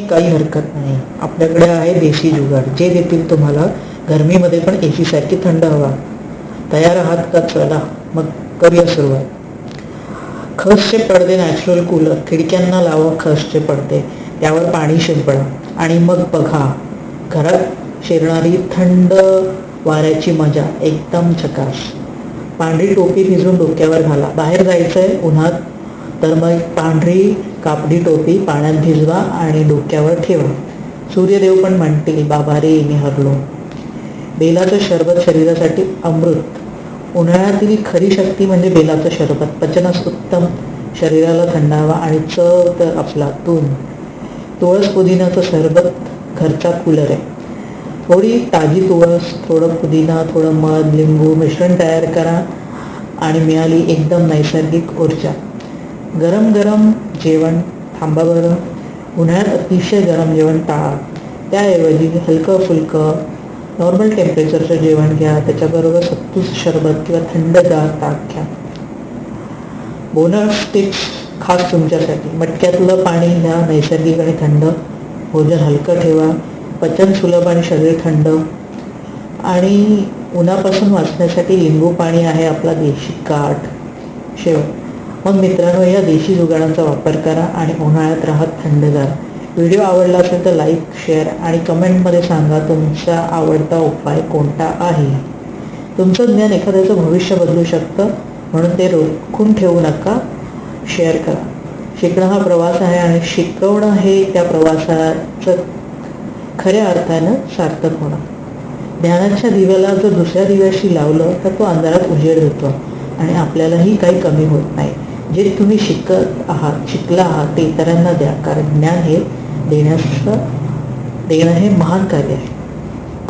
काही हरकत नाही. आपल्याकडे आहे देशी जुगाड. जे देतील तुम्हाला गरमीमध्ये पण एसी सारखी थंड हवा. तयार आहात का? चला. मग करूया सुरुवात. खसचे पडदे नॅचरल कूलर खिडक्यांना लावा खसचे पडदे. त्यावर पाणी शिंपडा. आणि मग बघा. घरात शिरणारी थंड वाऱ्याची मजा. एकदम चकाश पांढरी टोपी भिजून डोक्यावर घाला. बाहेर जायचंय उन्हात तर मग पांढरी कापडी टोपी पाण्यात भिजवा आणि डोक्यावर ठेवा. सूर्यदेव पण म्हणतील बाबा रे मी हरलो बेलाचं शरबत शरीरासाठी अमृत. उन्हाळ्यातील खरी शक्ती म्हणजे बेलाचं शरबत. पचनास उत्तम शरीराला थंडावा आणि चव तर आपला तून तुळस पुदिनाचं सरबत घरचा कूलर आहे. थोडी ताजी तुळस थोडं पुदिना थोडं मध लिंबू मिश्रण तयार करा आणि मिळाली एकदम नैसर्गिक ऊर्जा. गरम गरम जेवण थांबा बरं उन्हाळ्यात अतिशय गरम जेवण टाळा. त्याऐवजी हलकं फुलकं नॉर्मल टेम्परेचरचं जेवण घ्या त्याच्याबरोबर सत्तूस शरबत किंवा थंडगार ताक घ्या. बोनस टिप्स खास तुमच्यासाठी. मटक्यातलं पाणी घ्या नैसर्गिक आणि थंड. भोजन हलकं ठेवा. पचन सुलभ आणि शरीर थंड. आणि उन्हापासून वाचण्यासाठी लिंबू पाणी आहे आपला देशी काठ. शेव मग मित्रांनो या देशी जुगाडांचा वापर करा आणि उन्हाळ्यात राहत थंडगार व्हिडिओ आवडला असेल तर लाईक शेअर आणि कमेंटमध्ये सांगा तुमचा आवडता उपाय कोणता आहे. तुमचं ज्ञान एखाद्याचं भविष्य बदलू शकतं म्हणून ते रोखून ठेवू नका शेअर करा. शिकणं हा प्रवास आहे आणि शिकवणं हे त्या प्रवासाचं खऱ्या अर्थानं सार्थक होणं. ज्ञानाच्या दिव्याला जर दुसऱ्या दिव्याशी लावलं तर तो अंधारात उजेड होतो आणि आपल्यालाही काही कमी होत नाही. जे तुम्ही शिकत आहात शिकला आहात ते इतरांना द्या. कारण ज्ञान हे देण्याचं देणं हे महान कार्य आहे.